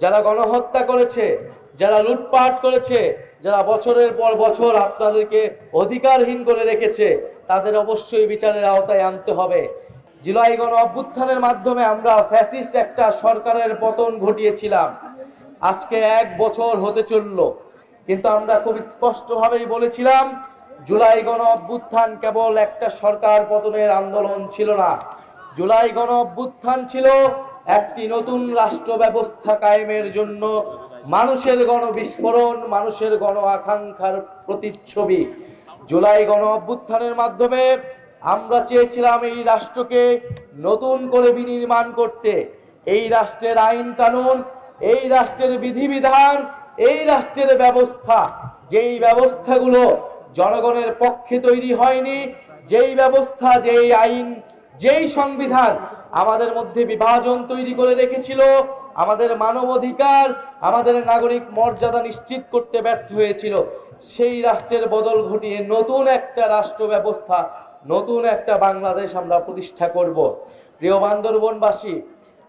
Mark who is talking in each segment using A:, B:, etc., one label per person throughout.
A: যারা গণহত্যা করেছে, যারা লুটপাট করেছে, যারা বছরের পর বছর আপনাদেরকে অধিকারহীন করে রেখেছে, তাদের অবশ্যই বিচারের আওতায় আনতে হবে। জুলাই গণ অভ্যুত্থানের মাধ্যমে আমরা ফ্যাসিস্ট একটা সরকারের পতন ঘটিয়েছিলাম। আজকে এক বছর হতে চলল, কিন্তু আমরা খুব স্পষ্টভাবেই বলেছিলাম, জুলাই গণ অভ্যুত্থান কেবল একটা সরকার পতনের আন্দোলন ছিল না। জুলাই গণ অভ্যুত্থান ছিল একটি নতুন রাষ্ট্র ব্যবস্থা কায়েমের জন্য মানুষের গণ বিস্ফোরণ, মানুষের গণ আকাঙ্ক্ষার প্রতিচ্ছবি। জুলাই গণ অভ্যুত্থানের মাধ্যমে আমরা চেয়েছিলাম এই রাষ্ট্রকে নতুন করে বিনির্মাণ করতে। এই রাষ্ট্রের আইন কানুন, এই রাষ্ট্রের বিধিবিধান, এই রাষ্ট্রের ব্যবস্থা। যেই ব্যবস্থাগুলো জনগণের পক্ষে তৈরি হয়নি, যেই ব্যবস্থা, যেই আইন যেই সংবিধান আমাদের মধ্যে বিভাজন তৈরি করে রেখেছিল, আমাদের মানবাধিকার, আমাদের নাগরিক মর্যাদা নিশ্চিত করতে ব্যর্থ হয়েছিল, সেই রাষ্ট্রের বদল ঘটিয়ে নতুন একটা রাষ্ট্র ব্যবস্থা, নতুন একটা বাংলাদেশ আমরা প্রতিষ্ঠা করব। প্রিয় বান্দরবনবাসী,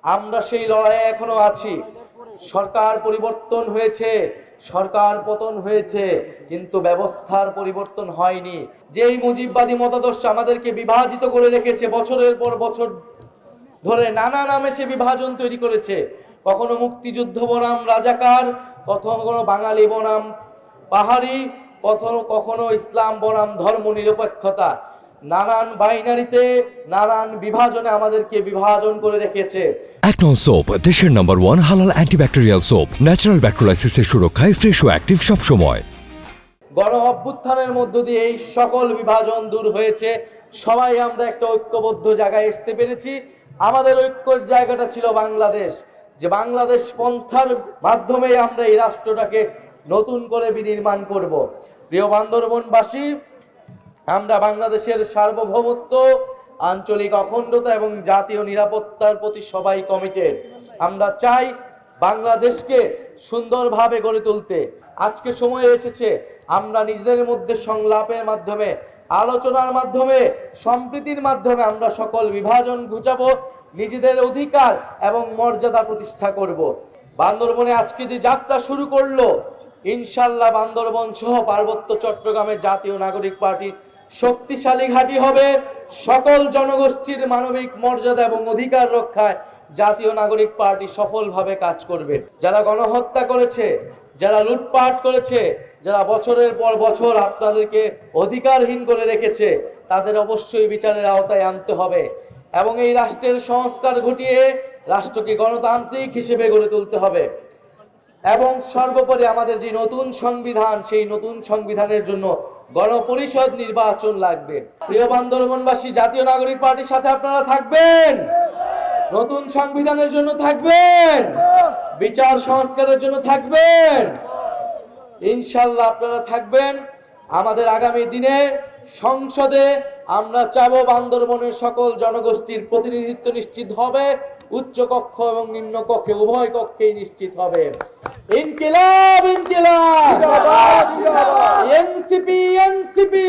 A: আমরা সেই লড়াইয়ে এখনও আছি। সরকার পরিবর্তন হয়েছে সরকার পতন হয়েছে, কিন্তু ব্যবস্থার পরিবর্তন হয়নি। যেই মুজিববাদী মতাদর্শ আমাদেরকে বিভাজিত করে রেখেছে বছরের পর বছর ধরে, নানা নামে সে বিভাজন তৈরি করেছে। কখনো মুক্তিযুদ্ধ বনাম রাজাকার, কখনো বাঙালি বনাম পাহাড়ি, কখনো কখনো ইসলাম বনাম ধর্ম নিরপেক্ষতা নানান বাইনারিতে নানান বিভাজনে আমাদেরকে বিভাজন করে রেখেছে।
B: একনল সোপ দেশের নম্বর ওয়ান হালাল অ্যান্টিব্যাকটেরিয়াল সোপ ন্যাচারাল ব্যাকটেরিয়ালাইসিসের সুরক্ষায় ফ্রেশ ও অ্যাক্টিভ সবসময়।
A: গণ অভ্যুত্থানের মধ্য দিয়ে এই সকল বিভাজন দূর হয়েছে। সবাই আমরা একটা ঐক্যবদ্ধ জায়গায় আসতে পেরেছি। আমাদের ঐক্যর জায়গাটা ছিল বাংলাদেশ। যে বাংলাদেশ পন্থার মাধ্যমে আমরা এই রাষ্ট্রটাকে নতুন করে বিনির্মাণ করব। প্রিয় বান্দরবনবাসী আমরা বাংলাদেশের সার্বভৌমত্ব, আঞ্চলিক অখণ্ডতা এবং জাতীয় নিরাপত্তার প্রতি সবাই কমিটেড আমরা চাই বাংলাদেশকে সুন্দরভাবে গড়ে তুলতে। আজকে সময় এসেছে, আমরা নিজেদের মধ্যে সংলাপের মাধ্যমে, আলোচনার মাধ্যমে, সম্প্রীতির মাধ্যমে আমরা সকল বিভাজন ঘুচাবো, নিজেদের অধিকার এবং মর্যাদা প্রতিষ্ঠা করব। বান্দরবনে আজকে যে যাত্রা শুরু করল, ইনশাল্লাহ বান্দরবন সহ পার্বত্য চট্টগ্রামের জাতীয় নাগরিক পার্টির শক্তিশালী ঘাঁটি হবে। সকল জনগোষ্ঠীর মানবিক মর্যাদা এবং অধিকার রক্ষায় জাতীয় নাগরিক পার্টি সফলভাবে কাজ করবে। যারা গণহত্যা করেছে, যারা লুটপাট করেছে, যারা বছরের পর বছর আপনাদেরকে অধিকারহীন করে রেখেছে, তাদের অবশ্যই বিচারের আওতায় আনতে হবে এবং এই রাষ্ট্রের সংস্কার ঘটিয়ে রাষ্ট্রকে গণতান্ত্রিক হিসেবে গড়ে তুলতে হবে। এবং সর্বোপরি আমাদের যে নতুন সংবিধান, সেই নতুন সংবিধানের জন্য গণপরিষদ নির্বাচন লাগবে। প্রিয় বান্দরবনবাসী জাতীয় নাগরিক পার্টির সাথে আপনারা থাকবেন? নতুন সংবিধানের জন্য থাকবেন? বিচার সংস্কারের জন্য থাকবেন? ইনশাল্লাহ আপনারা থাকবেন। আমাদের আগামী দিনে সংসদে আমরা চাব বান্দরবনের সকল জনগোষ্ঠীর প্রতিনিধিত্ব নিশ্চিত হবে উচ্চ কক্ষ এবং নিম্ন কক্ষে উভয় কক্ষেই নিশ্চিত হবে। ইনকিলাব ইনকিলাব! NCP NCP.